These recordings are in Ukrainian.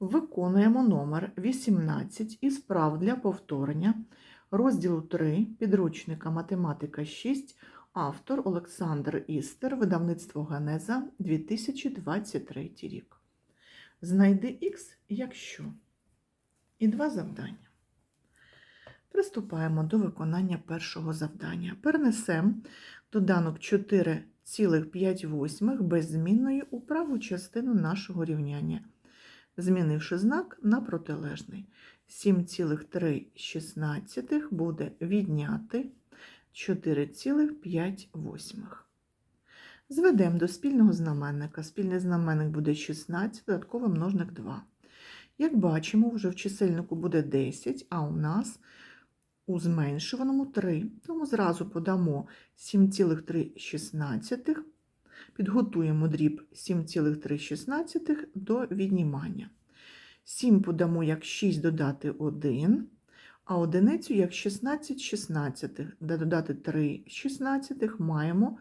Виконуємо номер 18 із прав для повторення розділу 3 підручника Математика 6, автор Олександр Істер, видавництво Генеза 2023 рік. Знайди х, якщо. І два завдання. Приступаємо до виконання першого завдання. Перенесемо доданок 4,5 беззмінної у праву частину нашого рівняння змінивши знак на протилежний. 7,3 буде відняти 4,5. Зведемо до спільного знаменника. Спільний знаменник буде 16, додатковий множник 2. Як бачимо, вже в чисельнику буде 10, а у нас у зменшуваному 3. Тому зразу подамо 7,3 Підготуємо дріб 7,3 до віднімання. 7 подамо як 6 додати 1, а одиницю як 16 16, де додати 3 16 маємо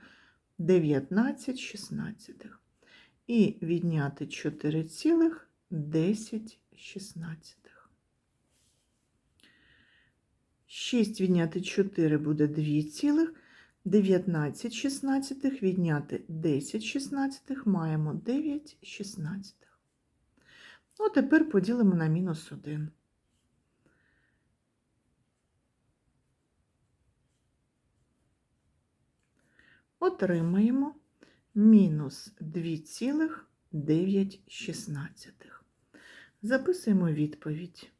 19 16. І відняти 4,10 16. 6 відняти 4 буде 2 цілих. 19 шістнадцятих відняти 10 шістнадцятих маємо 9 шістнадцятих. Ну, тепер поділимо на мінус 1. Отримаємо мінус 2,9 шістнадцятих. Записуємо відповідь.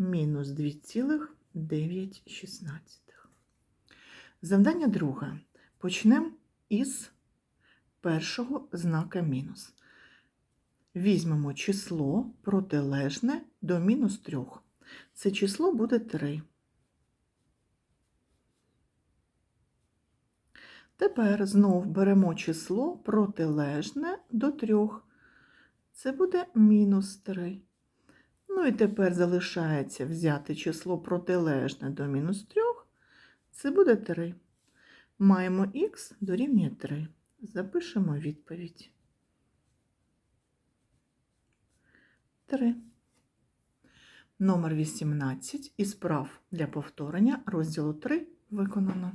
Мінус 2,9. Завдання друге. Почнемо із першого знака мінус. Візьмемо число протилежне до мінус 3. Це число буде 3. Тепер знов беремо число протилежне до 3. Це буде мінус 3. Ну і тепер залишається взяти число протилежне до мінус 3, це буде 3. Маємо х дорівнює 3. Запишемо відповідь. 3. Номер 18 із прав для повторення розділу 3 виконано.